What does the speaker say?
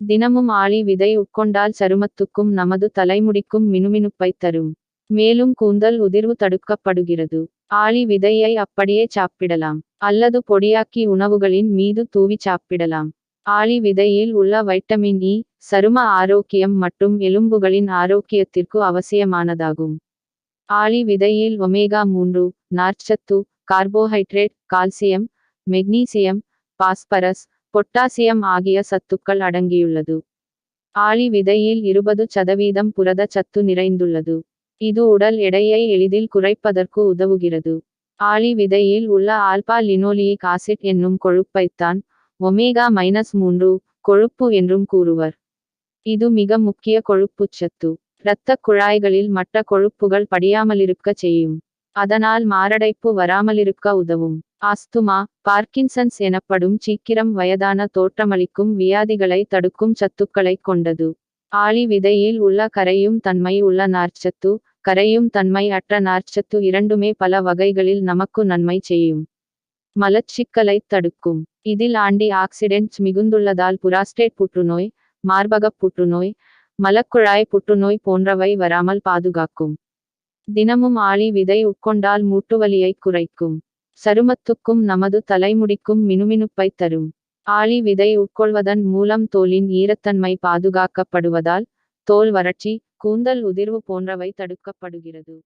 தினமும் ஆளி விதை உட்கொண்டால் சருமத்துக்கும் நமது தலைமுடிக்கும் மினுமினுப்பை தரும். மேலும் கூந்தல் உதிர்வு தடுக்கப்படுகிறது. ஆளி விதையை அப்படியே சாப்பிடலாம். அல்லது பொடியாக்கி உணவுகளின் மீது தூவி சாப்பிடலாம். ஆளி விதையில் உள்ள வைட்டமின் இ சரும ஆரோக்கியம் மற்றும் எலும்புகளின் ஆரோக்கியத்திற்கு அவசியமானதாகும். ஆளி விதையில் ஒமேகா மூன்று நார்ச்சத்து carbohydrate calcium magnesium phosphorus potassium ஆகிய சத்துக்கள் அடங்கியுள்ளது. ஆளி விதையில் இருபது சதவீதம் புரத சத்து நிறைந்துள்ளது. இது உடல் எடையை எளிதில் குறைப்பதற்கு உதவுகிறது. ஆளி விதையில் உள்ள ஆல்பா லினோலியிக் ஆசிட் என்னும் கொழுப்பைத்தான் ஒமேகா மைனஸ் மூன்று கொழுப்பு என்றும் கூறுவர். இது மிக முக்கிய கொழுப்புச்சத்து இரத்த குழாய்களில் மற்ற கொழுப்புகள் படியாமலிருக்க செய்யும். அதனால் மாரடைப்பு வராமலிருக்க உதவும். ஆஸ்துமா பார்க்கின்சன்ஸ் எனப்படும் சீக்கிரம் வயதான தோற்றமளிக்கும் வியாதிகளை தடுக்கும் சத்துக்களை கொண்டது. ஆளி விதையில் உள்ள கரையும் தன்மை உள்ள நார்ச்சத்து கரையும் தன்மை அற்ற நார்ச்சத்து இரண்டுமே பல வகைகளில் நமக்கு நன்மை செய்யும். மலச்சிக்கலைத் தடுக்கும். இதில் ஆண்டி ஆக்சிடென்ட்ஸ் மிகுந்துள்ளதால் புராஸ்டேட் புற்றுநோய் மார்பகப் புற்றுநோய் மலக்குழாய் புற்றுநோய் போன்றவை வராமல் பாதுகாக்கும். தினமும் ஆளி விதை உட்கொண்டால் மூட்டுவலியை குறைக்கும். சருமத்துக்கும் நமது தலைமுடிக்கும் மினுமினுப்பை தரும். ஆளி விதை உட்கொள்வதன் மூலம் தோலின் ஈரத்தன்மை பாதுகாக்கப்படுவதால் தோல் வறட்சி கூந்தல் உதிர்வு போன்றவை தடுக்கப்படுகிறது.